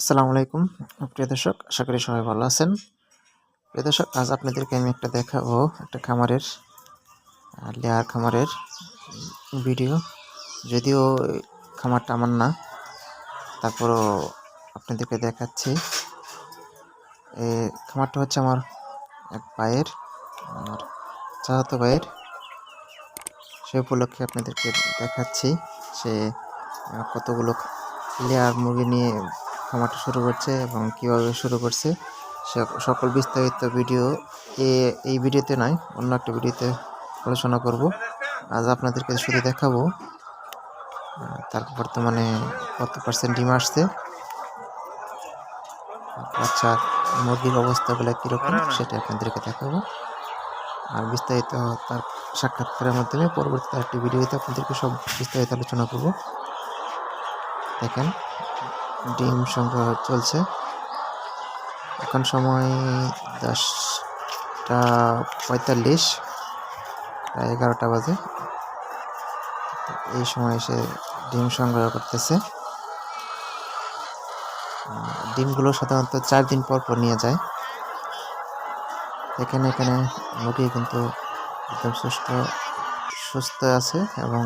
আসসালামু আলাইকুম, প্রিয় দর্শক, আশা করি সবাই ভালো আছেন। প্রিয় দর্শক, আজ আপনাদেরকে আমি একটা দেখাবো, একটা খামারের লেয়ার খামারের ভিডিও। যদিও খামারটা আমার না, তারপরও আপনাদেরকে দেখাচ্ছি। এই খামারটা হচ্ছে আমার এক ভাইয়ের, আমার চাচাতো ভাইয়ের। সে উপলক্ষে আপনাদেরকে দেখাচ্ছি। সে কতগুলো লেয়ার মুরগি নিয়ে খামারটা শুরু করছে এবং কীভাবে শুরু করছে সকল বিস্তারিত ভিডিও এ- এই ভিডিওতে নয়, অন্য একটা ভিডিওতে আলোচনা করব। আজ আপনাদেরকে শুধু দেখাবো তার বর্তমানে কত পার্সেন্ট ডিম আসছে। আচ্ছা মুরগির অবস্থাগুলো কীরকম সেটা আপনাদেরকে দেখাবো। আর বিস্তারিত তার সাক্ষাৎকারের মাধ্যমে পরবর্তীতে একটি ভিডিওতে আপনাদেরকে সব বিস্তারিত আলোচনা করব। দেখেন ডিম সংগ্রহ চলছে। এখন সময় দশটা পঁয়তাল্লিশ, প্রায় এগারোটা বাজে। এই সময় এসে ডিম সংগ্রহ করতেছে। ডিমগুলো সাধারণত চার দিন পর পর নিয়ে যায়। এখানে এখানে মুরগি কিন্তু একদম সুস্থ সুস্থ আছে এবং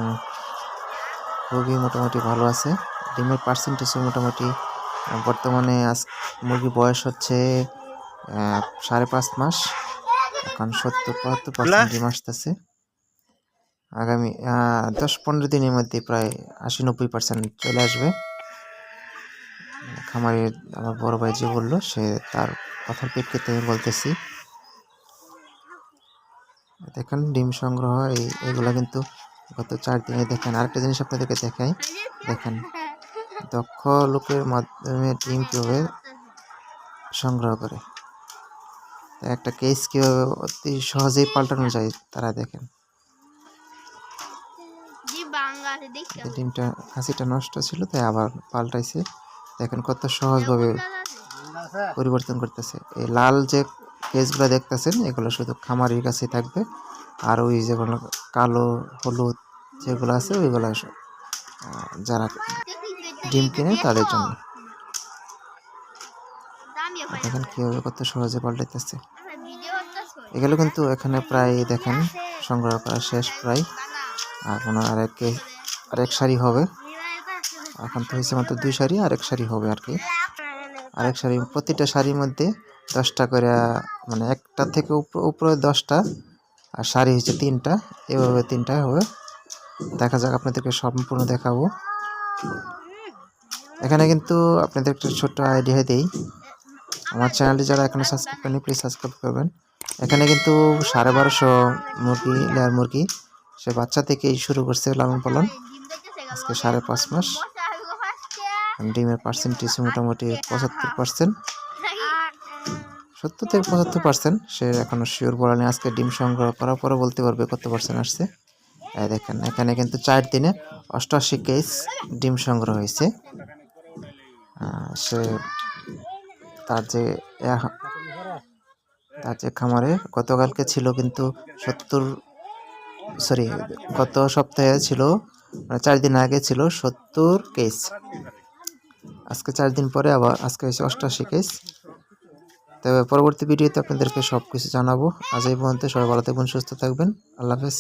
খুবই মোটামুটি ভালো আছে। ডিমের পার্সেন্টেজও মোটামুটি বর্তমানে আজ মুরগি বয়স হচ্ছে সাড়ে পাঁচ মাস। এখন সত্তর বাহাত্তর পার্সেন্ট ডিম আসতেছে। আগামী দশ পনেরো দিনের মধ্যে প্রায় আশি, নব্বই পার্সেন্ট চলে আসবে। খামারের আমার বড় ভাই যে বলল, সে তার কথার প্রেক্ষিতে আমি বলতেছি। দেখেন, ডিম সংগ্রহ, এই, এগুলো কিন্তু গত চার দিনে দেখেন। আরেকটা জিনিস আপনাদেরকে দেখাই। দেখেন দক্ষ লোকের মাধ্যমে ডিম কীভাবে সংগ্রহ করে? একটা কেস কীভাবে অতি সহজেই পাল্টানো যায় তারা দেখেন। ডিমটা খাসিটা নষ্ট ছিল তাই আবার পাল্টাইছে। দেখেন কত সহজভাবে পরিবর্তন করতেছে। এই লাল যে কেসগুলো দেখতেছেন এগুলো শুধু খামারির কাছেই থাকবে। আর ওই যেগুলো কালো হলুদ যেগুলো আছে ওইগুলো যারা ডিম কিনে তাদের জন্য। দেখেন কীভাবে কত সহজে পাল্টাইতেছে। এগুলো কিন্তু এখানে প্রায় দেখেন সংগ্রহ করা শেষ প্রায়। আর কোনো আরেক আরেক সারি হবে। এখন তো হয়েছে মাত্র দুই সারি আরেক শাড়ি হবে আর কি। আরেক শাড়ি প্রতিটা শাড়ির মধ্যে দশটা করে মানে একটা থেকে উপর উপরে দশটা আর শাড়ি হচ্ছে তিনটা। এভাবে তিনটা হবে। দেখা যাক আপনাদেরকে সম্পূর্ণ দেখাবো। এখানে কিন্তু আপনাদের একটা ছোট্ট আইডিয়া দেই। আমার চ্যানেলটি যারা এখনও সাবস্ক্রাইব করেনি প্লিজ সাবস্ক্রাইব করবেন। এখানে কিন্তু সাড়ে বারোশো মুরগি লেয়ার মুরগি, সে বাচ্চা থেকেই শুরু করছে লালন পালন। আজকে সাড়ে পাঁচ মাস। ডিমের পার্সেন্টেজ মোটামুটি পঁচাত্তর পার্সেন্ট সত্তর থেকে পঁচাত্তর পার্সেন্ট সে এখনও শিওর বলা নেই। আজকে ডিম সংগ্রহ করার পরে বলতে পারবে কত পার্সেন্ট আসছে। দেখেন, এখানে কিন্তু চার দিনে অষ্টআশি কেস ডিম সংগ্রহ হয়েছে। সে তার যে তার যে খামারে গতকালকে ছিল কিন্তু সত্তর সরি গত সপ্তাহে ছিল মানে চার দিন আগে ছিল সত্তর কেস। আজকে চার দিন পরে আবার আজকে হয়েছে অষ্টাশি কেস। তবে পরবর্তী ভিডিওতে আপনাদেরকে সব কিছু জানাব। আজ এই পর্যন্ত সবাই ভালো থাকবেন, সুস্থ থাকবেন। আল্লাহ হাফেজ।